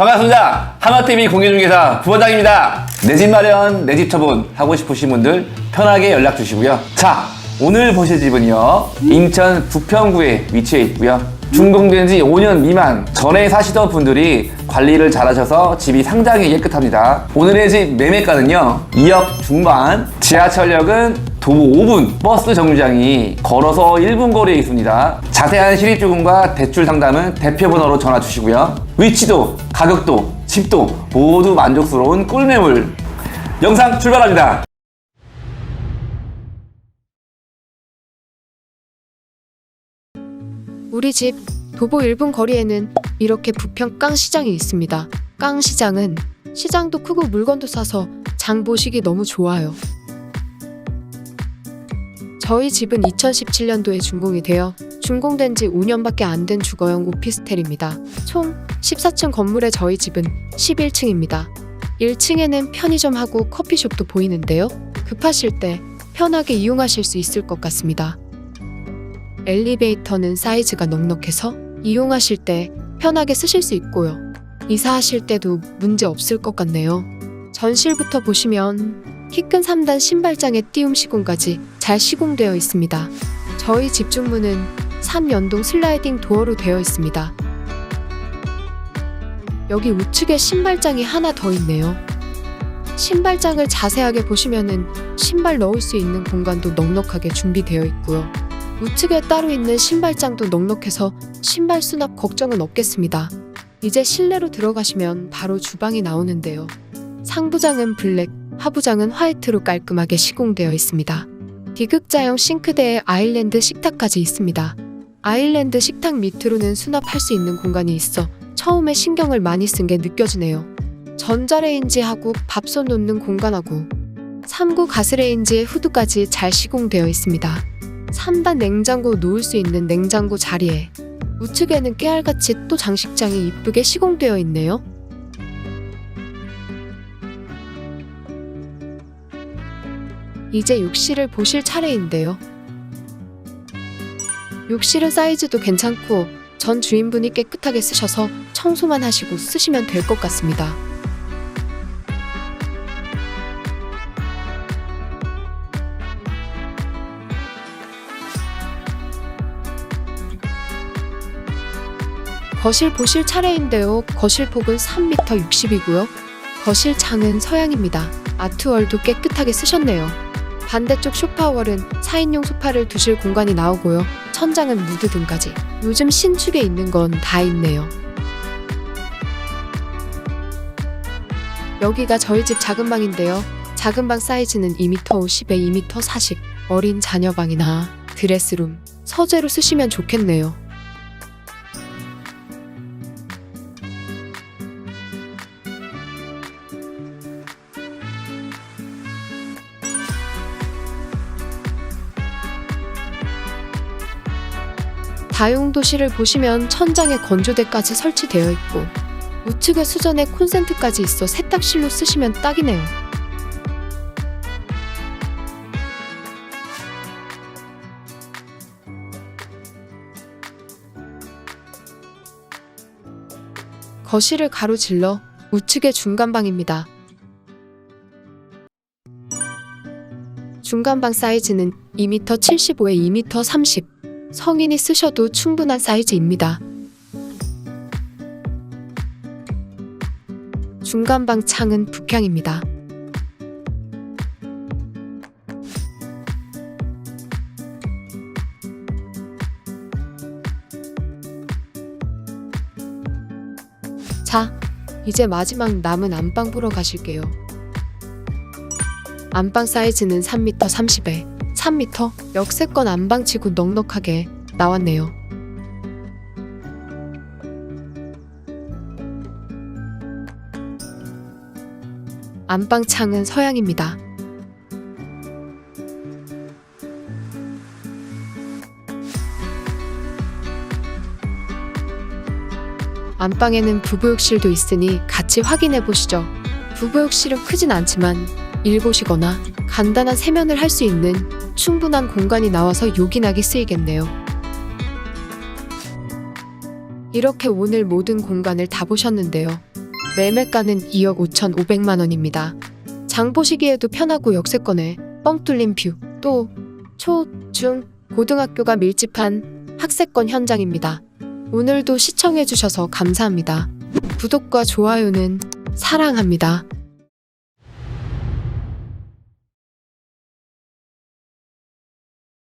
반갑습니다. 하마TV 공개중개사 부원장입니다. 내 집 마련, 내 집 처분 하고 싶으신 분들 편하게 연락 주시고요. 자, 오늘 보실 집은요. 인천 부평구에 위치해 있고요. 준공된 지 5년 미만 전에 사시던 분들이 관리를 잘하셔서 집이 상당히 깨끗합니다. 오늘의 집 매매가는요. 2억 중반, 지하철역은 도보 5분, 버스 정류장이 걸어서 1분 거리에 있습니다. 자세한 실입조금과 대출 상담은 대표 번호로 전화 주시고요. 위치도, 가격도, 집도 모두 만족스러운 꿀매물. 영상 출발합니다. 우리 집 도보 1분 거리에는 이렇게 부평 깡시장이 있습니다. 깡시장은 시장도 크고 물건도 싸서 장 보시기 너무 좋아요. 저희 집은 2017년도에 준공이 되어 준공된 지 5년밖에 안 된 주거용 오피스텔입니다. 총 14층 건물의 저희 집은 11층입니다. 1층에는 편의점하고 커피숍도 보이는데요. 급하실 때 편하게 이용하실 수 있을 것 같습니다. 엘리베이터는 사이즈가 넉넉해서 이용하실 때 편하게 쓰실 수 있고요. 이사하실 때도 문제 없을 것 같네요. 전실부터 보시면 키 큰 3단 신발장에 띄움 시공까지 잘 시공되어 있습니다. 저희 집 중문은 3연동 슬라이딩 도어로 되어 있습니다. 여기 우측에 신발장이 하나 더 있네요. 신발장을 자세하게 보시면은 신발 넣을 수 있는 공간도 넉넉하게 준비되어 있고요. 우측에 따로 있는 신발장도 넉넉해서 신발 수납 걱정은 없겠습니다. 이제 실내로 들어가시면 바로 주방이 나오는데요. 상부장은 블랙, 하부장은 화이트로 깔끔하게 시공되어 있습니다. 비극자형 싱크대에 아일랜드 식탁까지 있습니다. 아일랜드 식탁 밑으로는 수납할 수 있는 공간이 있어 처음에 신경을 많이 쓴 게 느껴지네요. 전자레인지하고 밥솥 놓는 공간하고 3구 가스레인지의 후드까지 잘 시공되어 있습니다. 3단 냉장고 놓을 수 있는 냉장고 자리에 우측에는 깨알같이 또 장식장이 이쁘게 시공되어 있네요. 이제 욕실을 보실 차례인데요. 욕실은 사이즈도 괜찮고 전 주인분이 깨끗하게 쓰셔서 청소만 하시고 쓰시면 될 것 같습니다. 거실 보실 차례인데요. 거실 폭은 3m 60이고요. 거실 창은 서양입니다. 아트월도 깨끗하게 쓰셨네요. 반대쪽 소파월은 4인용 소파를 두실 공간이 나오고요. 천장은 무드 등까지. 요즘 신축에 있는 건 다 있네요. 여기가 저희 집 작은 방인데요. 작은 방 사이즈는 2m 50에 2m 40. 어린 자녀 방이나 드레스룸, 서재로 쓰시면 좋겠네요. 다용도실을 보시면 천장에 건조대까지 설치되어 있고 우측에 수전에 콘센트까지 있어 세탁실로 쓰시면 딱이네요. 거실을 가로질러 우측에 중간방입니다. 중간방 사이즈는 2m 75에 2m 30. 성인이 쓰셔도 충분한 사이즈입니다. 중간방 창은 북향입니다. 자, 이제 마지막 남은 안방 보러 가실게요. 안방 사이즈는 3m 30에 3m 역세권 안방치고 넉넉하게 나왔네요. 안방 창은 서양입니다. 안방에는 부부욕실도 있으니 같이 확인해 보시죠. 부부욕실은 크진 않지만 일 보시거나 간단한 세면을 할 수 있는 충분한 공간이 나와서 요긴하게 쓰이겠네요. 이렇게 오늘 모든 공간을 다 보셨는데요. 매매가는 2억 5천5백만 원입니다. 장 보시기에도 편하고 역세권에 뻥 뚫린 뷰. 또 초, 중, 고등학교가 밀집한 학세권 현장입니다. 오늘도 시청해주셔서 감사합니다. 구독과 좋아요는 사랑합니다.